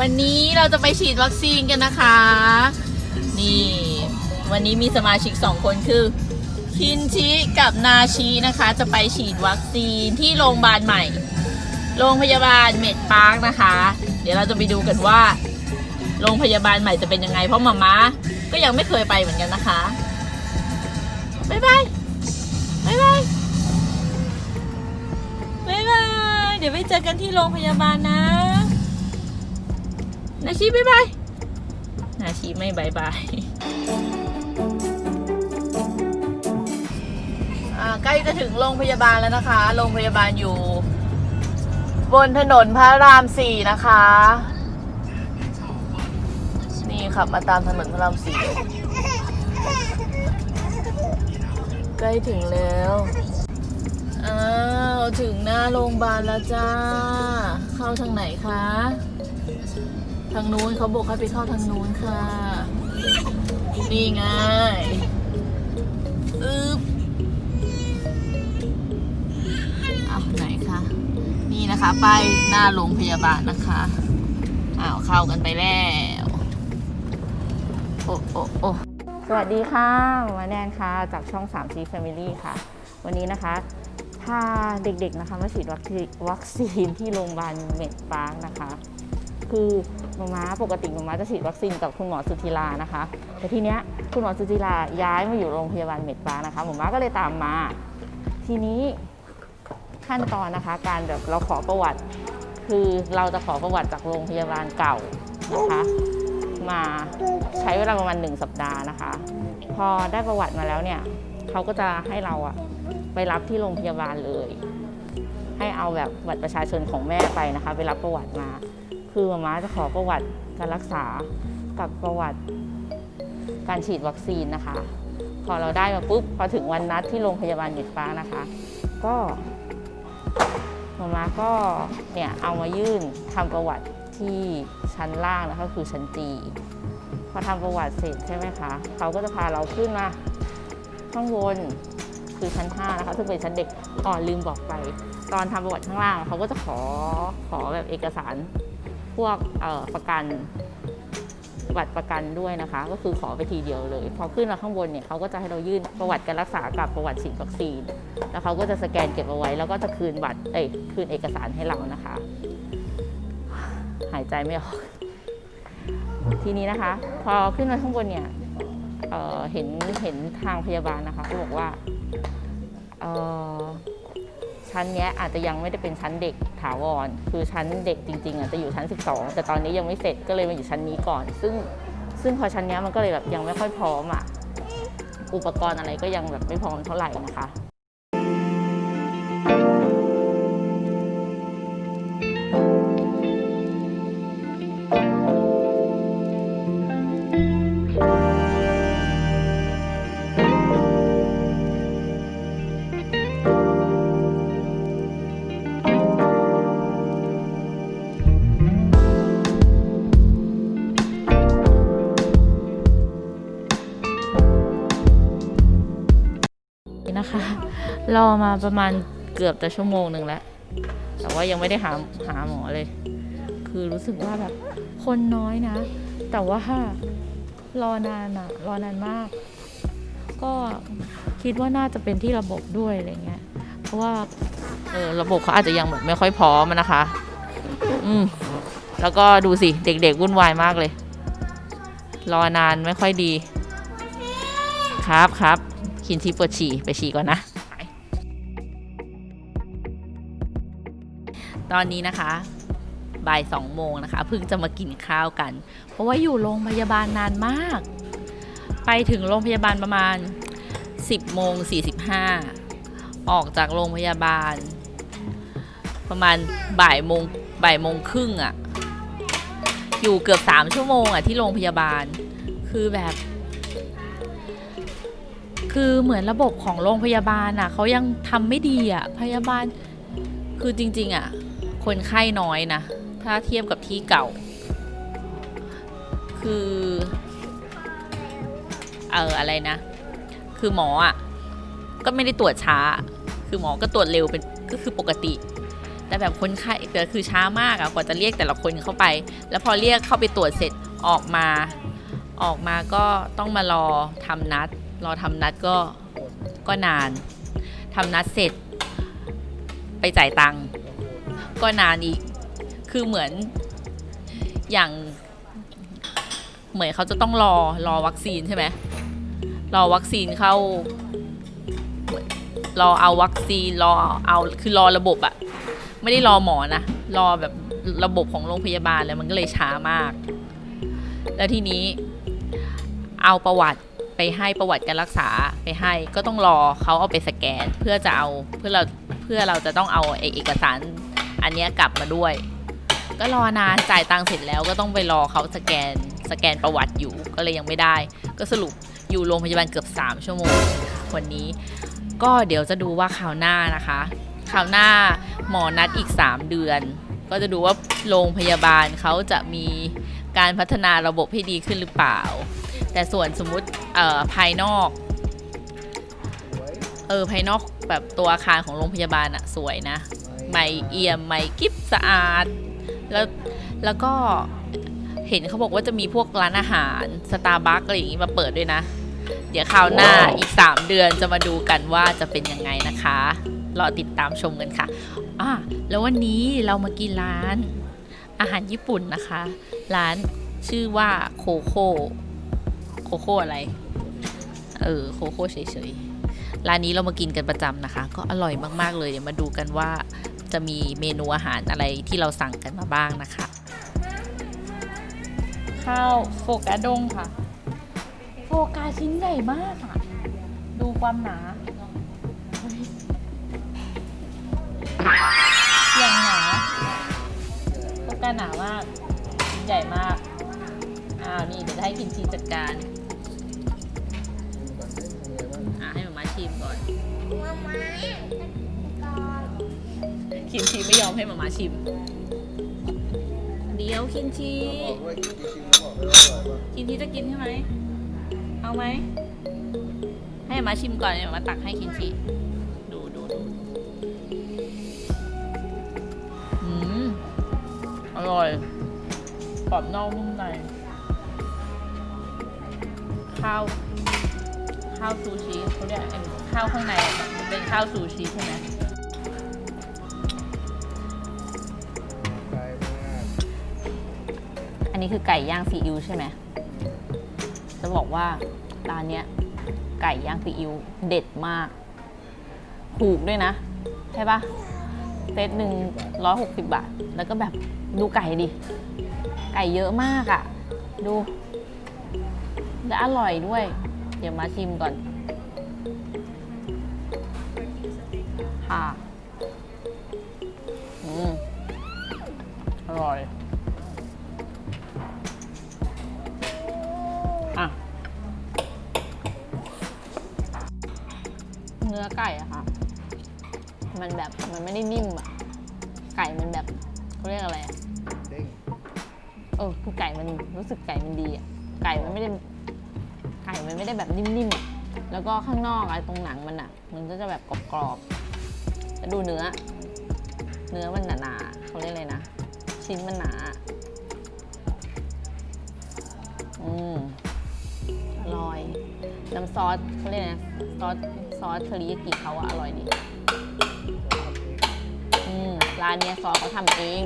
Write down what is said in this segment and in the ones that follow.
วันนี้เราจะไปฉีดวัคซีนกันนะคะ นี่ วันนี้มีสมาชิกสองคนคือ คินชิกับนาชินะคะ จะไปฉีดวัคซีนที่โรงพยาบาลใหม่ โรงพยาบาลเมดปาร์คนะคะ เดี๋ยวเราจะไปดูกันว่า โรงพยาบาลใหม่จะเป็นยังไง เพราะมาม่าก็ยังไม่เคยไปเหมือนกันนะคะบ๊ายบายบ๊ายบายบ๊ายบาย เดี๋ยวไปเจอกันที่โรงพยาบาลนะ นาชีบ๊ายบายนาชีไม่บายบายใกล้จะถึงโรงพยาบาลแล้วนะคะ โรงพยาบาลอยู่ บนถนนพระรามสี่นะคะ นี่ขับมาตามถนนพระรามสี่ใกล้ถึงแล้วอ้าวถึงหน้าโรงพยาบาลแล้วจ้า เข้าทางไหนคะางนู้นเขาบอกให้ไปเข้าทางนู้นค่ะ นี่ไงอึ๊บเอาไหนคะนี่นะคะไปายหน้าโรงพยาบาลนะคะอ้าวเข้ากันไปแล้วโอ้โอ้โอ้สวัสดีค่ะมาแนนค่ะ จากช่อง 3 G Family ค่ะ วันนี้นะคะพาเด็กๆนะคะมาฉีดวัคซีนที่โรงพยาบาลเมดปาร์คนะคะ คือหมาม้าปกติหมาม้าจะฉีดวัคซีนกับคุณหมอสุธีรานะคะ แต่ทีเนี้ยคุณหมอสุธีราย้ายมาอยู่โรงพยาบาลเมดปานะคะหมาม้าก็เลยตามมา ทีนี้ขั้นตอนนะคะ การแบบเราขอประวัติ คือเราจะขอประวัติจากโรงพยาบาลเก่านะคะ มาใช้เวลาประมาณ1สัปดาห์นะคะ พอได้ประวัติมาแล้วเนี่ยเขาก็จะให้เราอะไปรับที่โรงพยาบาลเลย ให้เอาแบบบัตรประชาชนของแม่ไปนะคะ ไปรับประวัติมา คือมาม่าจะขอประวัติการรักษากับประวัติการฉีดวัคซีนนะคะ พอเราได้มาปุ๊บพอถึงวันนัดที่โรงพยาบาลหยุดฟ้านะคะ ก็มาม่าก็เนี่ยเอามายื่นทำประวัติที่ชั้นล่างนะคะคือชั้นจีพอทำประวัติเสร็จใช่ไหมคะเขาก็จะพาเราขึ้นมาข้างบนคือชั้น5นะคะซึ่งเป็นชั้นเด็กอ่อนลืมบอกไป ตอนทำประวัติข้างล่างเขาก็จะขอขอแบบเอกสาร พวกประกันบัตรประกันด้วยนะคะ ก็คือขอไปทีเดียวเลย พอขึ้นมาข้างบนเนี่ยเขาก็จะให้เรายื่นประวัติการรักษากับประวัติฉีดวัคซีน แล้วเขาก็จะสแกนเก็บเอาไว้ แล้วก็จะคืนบัตรเอ้ยคืนเอกสารให้เรานะคะ หายใจไม่ออก ทีนี้นะคะ พอขึ้นมาข้างบนเนี่ยเเห็นเห็นทางพยาบาลนะคะเขาบอกว่า ชั้นเนี้ยอาจจะยังไม่ได้เป็นชั้นเด็กถาวร คือชั้นเด็กจริงๆอะจะอยู่ชั้น 12 แต่ตอนนี้ยังไม่เสร็จก็เลยมาอยู่ชั้นนี้ก่อน ซึ่งซึ่งพอชั้นเนี้ยมันก็เลยแบบยังไม่ค่อยพร้อมอะอุปกรณ์อะไรก็ยังแบบไม่พร้อมเท่าไหร่นะคะ รอมาประมาณเกือบจะชั่วโมงหนึ่งแล้ว แต่ว่ายังไม่ได้หาหาหมอเลย คือรู้สึกว่าแบบคนน้อยนะ แต่ว่ารอนานอะรอนานมาก ก็คิดว่าน่าจะเป็นที่ระบบด้วยอะไรเงี้ย เพราะว่าเออระบบเขาอาจจะยังแบบไม่ค่อยพร้อมนะคะ อืมแล้วก็ดูสิ เด็กๆวุ่นวายมากเลย รอนานไม่ค่อยดี ครับครับคินที่ปวดฉี่ไปฉี่ก่อนนะ ตอนนี้นะคะบ่ายสองโมงนะคะเพิ่งจะมากินข้าวกัน เพราะว่าอยู่โรงพยาบาลนานมาก ไปถึงโรงพยาบาลประมาณ 10โมง45 ออกจากโรงพยาบาล ประมาณบ่ายโมงบ่ายโมงครึ่งอะอยู่เกือบ 3 ชั่วโมงอะที่โรงพยาบาลคือแบบ คือเหมือนระบบของโรงพยาบาลอะเขายังทำไม่ดีอะพยาบาลคือจริง ๆอะ คนไข้น้อยนะ ถ้าเทียบกับที่เก่า คือ เอออะไรนะ คือหมออะ ก็ไม่ได้ตรวจช้า คือหมอก็ตรวจเร็วเป็นก็คือปกติ แต่แบบคนไข้แต่คือช้ามากอะกว่าจะเรียกแต่ละคนเข้าไป แล้วพอเรียกเข้าไปตรวจเสร็จออกมา ออกมาก็ต้องมารอทำนัด รอทำนัดก็ก็นานทำนัดเสร็จ ไปจ่ายตังค์ ก็นานอีก คือเหมือนอย่างเหมือนเขาจะต้องรอรอวัคซีนใช่ไหมรอวัคซีนเข้ารอเอาวัคซีนรอเอาคือรอระบบอะไม่ได้รอหมอนะรอแบบระบบของโรงพยาบาลเลยมันก็เลยช้ามาก แล้วทีนี้เอาประวัติไปให้ประวัติการรักษาไปให้ก็ต้องรอเขาเอาไปสแกนเพื่อจะเอาเพื่อเราเพื่อเราจะต้องเอาเอกสาร อันนี้กลับมาด้วย ก็รอนานจ่ายตังค์เสร็จแล้วก็ต้องไปรอเขาสแกนสแกนประวัติอยู่ก็เลยยังไม่ได้ ก็สรุปอยู่โรงพยาบาลเกือบ 3 ชั่วโมงวันนี้ ก็เดี๋ยวจะดูว่าคราวหน้านะคะคราวหน้าหมอนัดอีก 3 เดือน ก็จะดูว่าโรงพยาบาลเขาจะมีการพัฒนาระบบให้ดีขึ้นหรือเปล่า แต่ส่วนสมมุติภายนอกเออภายนอกแบบตัวอาคารของโรงพยาบาลอะสวยนะ ใหม่เอี่ยมใหม่กิ๊บสะอาด แล้วแล้วก็เห็นเขาบอกว่าจะมีพวกร้านอาหารสตาร์บัคอะไรอย่างนี้มาเปิดด้วยนะ เดี๋ยวคราวหน้าอีก 3 เดือนจะมาดูกันว่าจะเป็นยังไงนะคะรอติดตามชมกันค่ะอะแล้ววันนี้เรามากินร้าน อาหารญี่ปุ่นนะคะ ร้านชื่อว่าโคโค่โคโค่อะไร เออโคโค่เฉยๆ ร้านนี้เรามากินกันประจำนะคะ ก็อร่อยมากๆเลย เดี๋ยวมาดูกันว่า จะมีเมนูอาหารอะไรที่เราสั่งกันมาบ้างนะคะ ข้าวโฟกาดงค่ะ โฟกาชิ้นใหญ่มากค่ะ ดูความหนาเฮ้ยอย่างหนาโฟกาหนามากชิ้นใหญ่มาก อ้าวนี่เดี๋ยวจะให้กินชีจัดการอะให้มามาชิมก่อน คิมชีไม่ยอมให้มามาชิม เดี๋ยวคินชีบอกด้วยกินชิมบอกเลยว่าอร่อยคินชีจะกินใช่ไหม เอาไหม ให้มาชิมก่อนเดี๋ยวมาตักให้คินชีดูดูดูอืมอร่อยกรอบนอกนุ่มใน ข้าว ข้าวซูชิเขาเรียกไอ้ข้าวข้างในมันเป็นข้าวซูชิใช่ไหม นี้คือไก่ย่างซีอิ๊วใช่ไหมจะบอกว่าร้านเนี้ยไก่ย่างซีอิ๊วเด็ดมาก ถูกด้วยนะ ใช่ปะเซตหนึ่งร้อยหกสิบบาท แล้วก็แบบดูไก่ดิ ไก่เยอะมากอะ่ะ ดู และอร่อยด้วย เดี๋ยวมาชิมก่อน ค่ะ อืม อร่อย อไก่อะค่ะ มันแบบมันไม่ได้นิ่มอะไก่มันแบบเขาเรียกอะไรอะเด้งเออคือไก่มันรู้สึกไก่มันดีอะไก่มันไม่ได้ไก่มันไม่ได้แบบนิ่มๆอะแล้วก็ข้างนอกอะไรตรงหนังมันอะมันก็จะแบบกรอบๆแล้วดูเนื้อ เนื้อมันหนาๆเขาเรียกอะไรนะชิ้นมันหนาอืมอร่อย น้ำซอสเขาเรียกอะไรนะซอส ซอสเทอริยากิเขาอะอร่อยดีอืมร้านเนี้ยซอสเขาทำเอง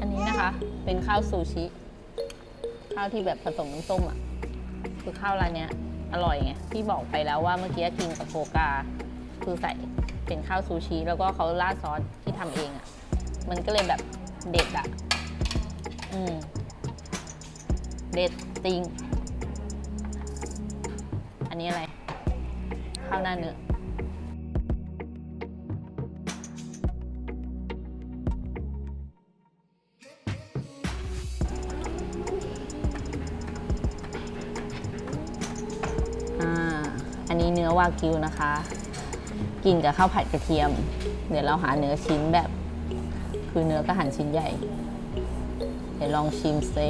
อันนี้นะคะ เป็นข้าวซูชิ ข้าวที่แบบผสมน้ำส้มอะคือข้าวร้านเนี้ยอร่อยไงที่บอกไปแล้วว่าเมื่อกี้กินกับโฟกา คือใส่เป็นข้าวซูชิ แล้วก็เขาราดซอสที่ทำเองอะมันก็เลยแบบเด็ดอะอืมเด็ดจริงาวหน้าเนื้ออ่าอันนี้เนื้อวากิวนะคะ กินกับข้าวผัดกระเทียม เดี๋ยวเราหาเนื้อชิ้นแบบ คือเนื้อก็หั่นชิ้นใหญ่ เดี๋ยวลองชิมซิ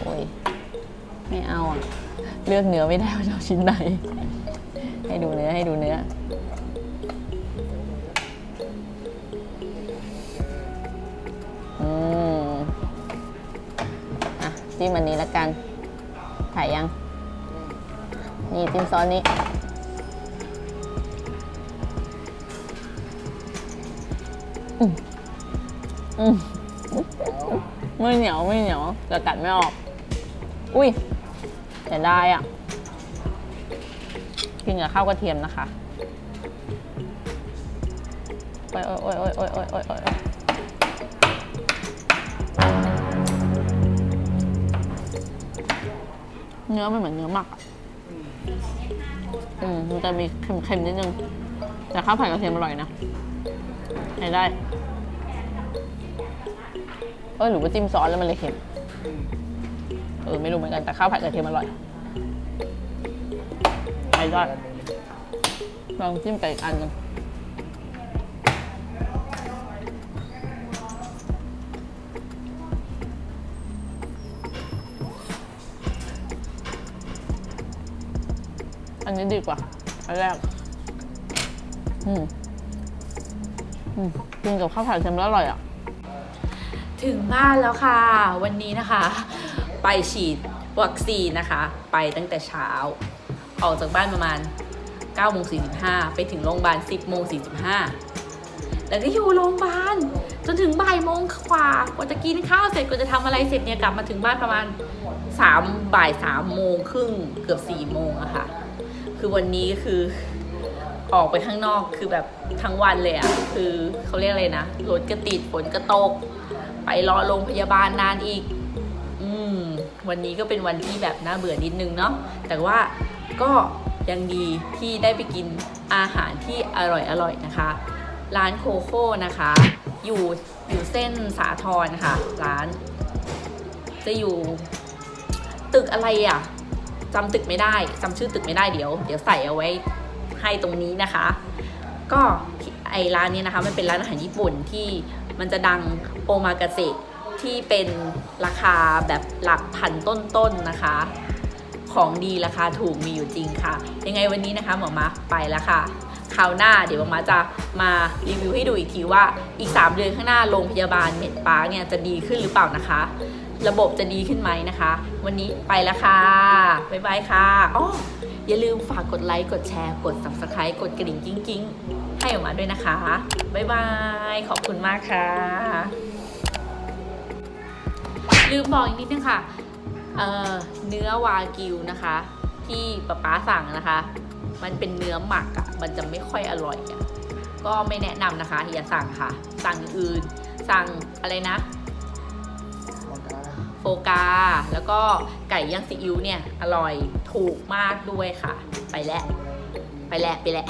โอ้ยไม่เอาอะเลือกเนื้อไม่ได้ว่าจะเอาชิ้นไหน ให้ดูเนื้อให้ดูเนื้อ อืม อะจิ้มอันนี้แล้วกัน ถ่ายยัง นี่จิ้มซอสนี้อืมอืมไม่เหนียวไม่เหนียวแต่กัดไม่ออก อุ้ยเสียดายอะ กินกับข้าวกระเทียมนะคะโอ้ยโอ้ยโอ้ยโอ้ยโอ้ยโอ้ยโอ้ยโอ้ยเนื้อมันเหมือนเนื้อหมักอะอืมมันจะมีเค็มๆนิดนึง แต่ข้าวผัดกระเทียมอร่อยนะใช้ได้ เออหรือว่าจิ้มซอสแล้วมันเลยเค็ม เออไม่รู้เหมือนกันแต่ข้าวผัดกระเทียมอร่อยใช้ ได้ลองจิ้มไปอีกอันหนึงอันนี้ดีกว่า อันแรก อืม อืม กินกับข้าวผัดเค็มแล้วอร่อยอะ ถึงบ้านแล้วค่ะ วันนี้นะคะ ไปฉีดวัคซีนนะคะ ไปตั้งแต่เช้า ออกจากบ้านประมาณ9โมง45 ไปถึงโรงพยาบาล 10โมง45 แล้วก็อยู่โรงพยาบาล จนถึงบ่ายโมงกว่า กว่าจะกินข้าวเสร็จ กว่าจะทำอะไรเสร็จเนี่ยกลับมาถึงบ้านประมาณ3บ่าย3โมงครึ่งเกือบ4โมงอะค่ะ คือวันนี้คือออกไปข้างนอกคือแบบทั้งวันเลยอะคือเขาเรียกอะไรนะ รถก็ติดฝนก็ตก ไปรอโรงพยาบาลนานอีก วันนี้ก็เป็นวันที่แบบน่าเบื่อนิดนึงเนาะแต่ว่าก็ยังดีที่ได้ไปกินอาหารที่อร่อยอร่อยนะคะ ร้านโคโค่นะคะ อยู่อยู่เส้นสาทรนะคะร้าน จะอยู่ ตึกอะไรอะ่ะจำตึกไม่ได้จำชื่อตึกไม่ได้เดี๋ยว เดี๋ยวใส่เอาไว้ให้ตรงนี้นะคะ ก็ไอร้านนี้นะคะ มันเป็นร้านอาหารญี่ปุ่นที่มันจะดังโอมากาเสะ ที่เป็นราคาแบบหลักพันต้นๆนะคะ ของดีราคาถูกมีอยู่จริงค่ะ ยังไงวันนี้นะคะหมอมาไปแล้วค่ะคราวหน้าเดี๋ยวหมอมาจะมารีวิวให้ดูอีกทีว่าอีก 3 เดือนข้างหน้าโรงพยาบาลเม็ดปาร์เนี่ยจะดีขึ้นหรือเปล่านะคะ ระบบจะดีขึ้นไหมนะคะ วันนี้ไปแล้วค่ะ บ๊ายบายค่ะอ๋ออย่าลืมฝากกดไลค์ กดแชร์ กด subscribe กดกระดิ่งกิ้งๆ ให้ออกมาด้วยนะคะ บ๊ายบาย ขอบคุณมากค่ะ ลืมบอกอีกนิดนึงค่ะเอ่อเนื้อวากิวนะคะ ที่ป๊าป๊าสั่งนะคะ มันเป็นเนื้อหมักอะ่ะมันจะไม่ค่อยอร่อยอะ่ะก็ไม่แนะนำนะคะอย่าสั่งค่ะ สั่งอย่างอื่นสั่งอะไรนะโฟกา แล้วก็ไก่ย่างซีอิ๊วเนี่ย อร่อยถูกมากด้วยค่ะ ไปแล้ว ไปแล้ว ไปแล้ว